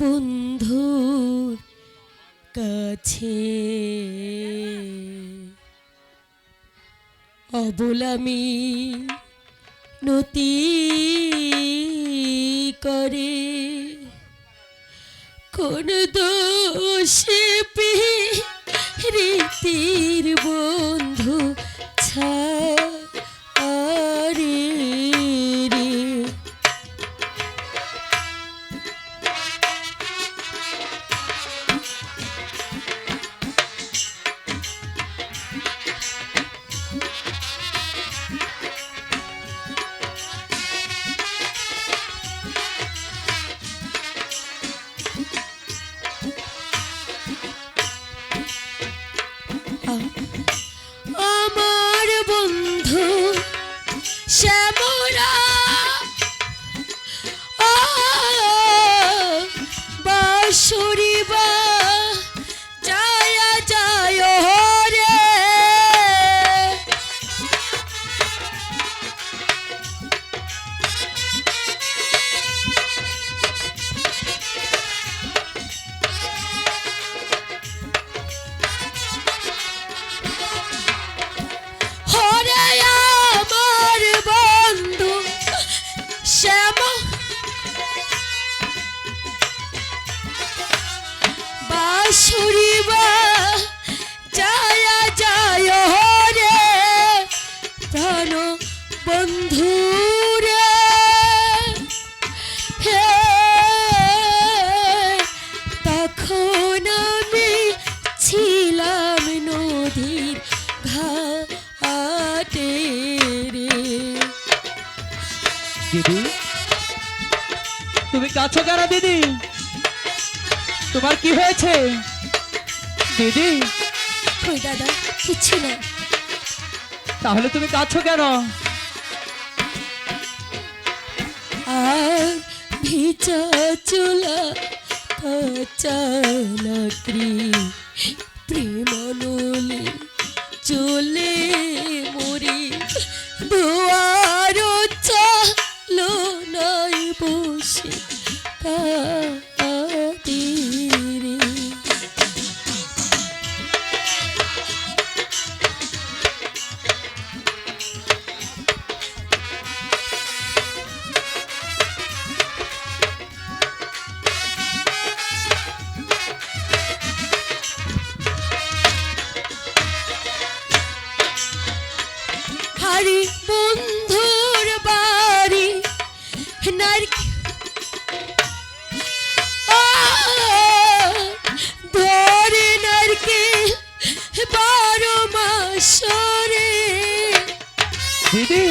বন্ধুর কাছে। অবলামি নতি করে কোন দোষে রীতির শ্যামরা বাসুরি প্রাণ বন্ধু রে হে তখন আমি ছিলাম নদীর ঘাটে রে। দিদি তুমি কাছো কেন দিদি? তোমার কি হয়েছে? দিদি? কই দাদা কিচ্ছু না। তাহলে তুমি কাছো কেন? আর ভিজা চুলা কাঁচা মাসরে দিদি।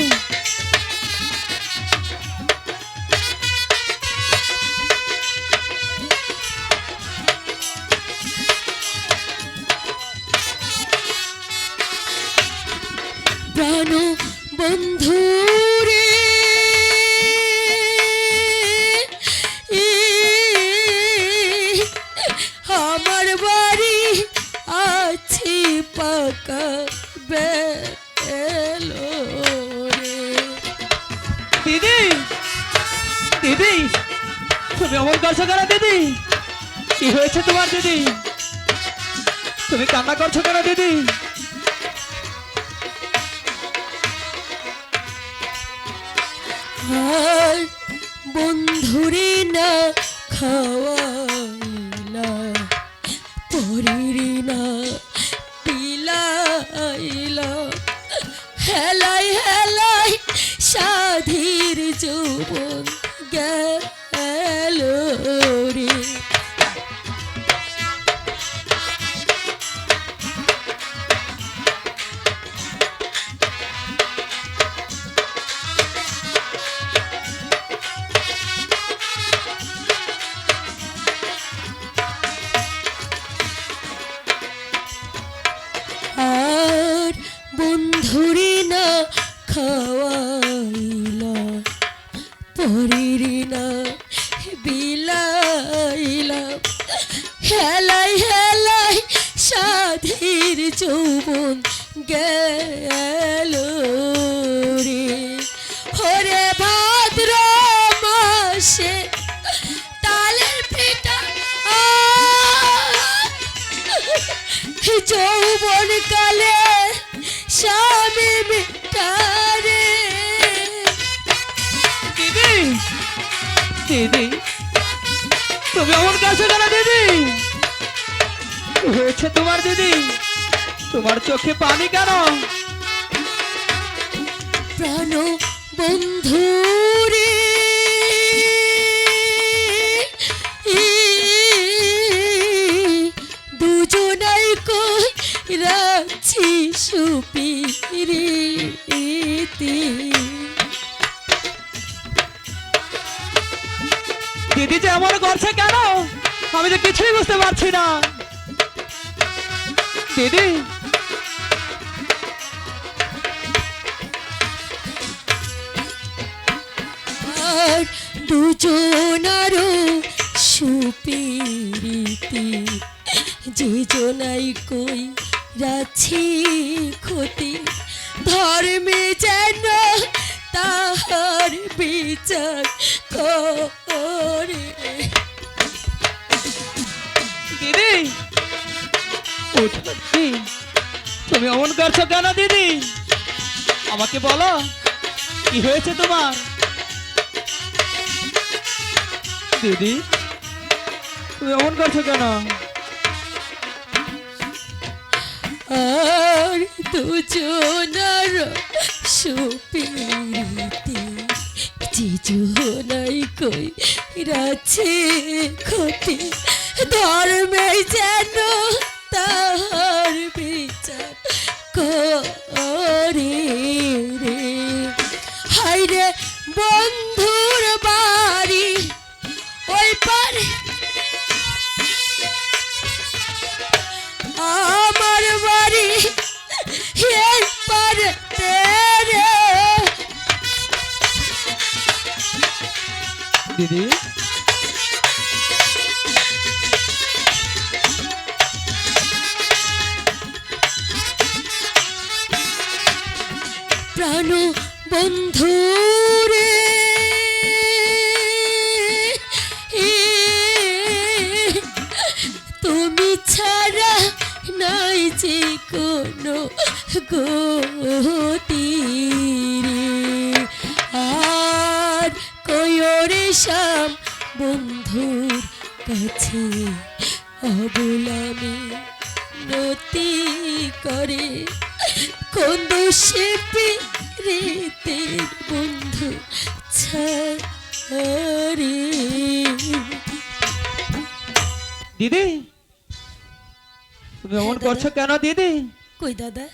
তুমি অমন করছ কেন দিদি? কি হয়েছে তোমার দিদি? তুমি কান্না করছ কেন দিদি? বন্ধুরে না খাওয়াইলা হেলাই হেলাই সাধীর যৌবন গেল রে হরে ভাদ্র মাসে তালের পিঠা যৌবন কালে স্বামী মিটারে। দিদি দিদি, তুমি এমন কাছে কেন দিদি? হয়েছে তোমার দিদি। তোমার চোখে পানি কেন? প্রাণ বন্ধু রে দুজনাই কই রাখছি সুপিরিতি দিদি যে এমন করছে কেন? আমি তো কিছুই বুঝতে পারছি না। দিদি আর দুজনারও সুপিরিতি যে জনাই কই রাছি ক্ষতি। ধর্মে যেন তাহার বিচার করে। দিদি তুমি অমন করছ কেন দিদি? আমাকে বলো, কি হয়েছে তোমার? দিদি তুমি অমন করছ কেন? আর দুজনার সুপিরিতি যে জনাই কই রাছে ধর্মে যেন তাহার বিচার করে রে। হাইরে বন্ধুর দিদি। প্রাণ বন্ধু রে তুমি ছাড়া নাই যে কোনো গতি। শ্যাম বন্ধুর কাছে অবলামি নতি করে। কোন দোষে পেরেতে বন্ধু ছাড়ে? দিদি তুমি অমন করছ কেন দিদি? কই দাদা?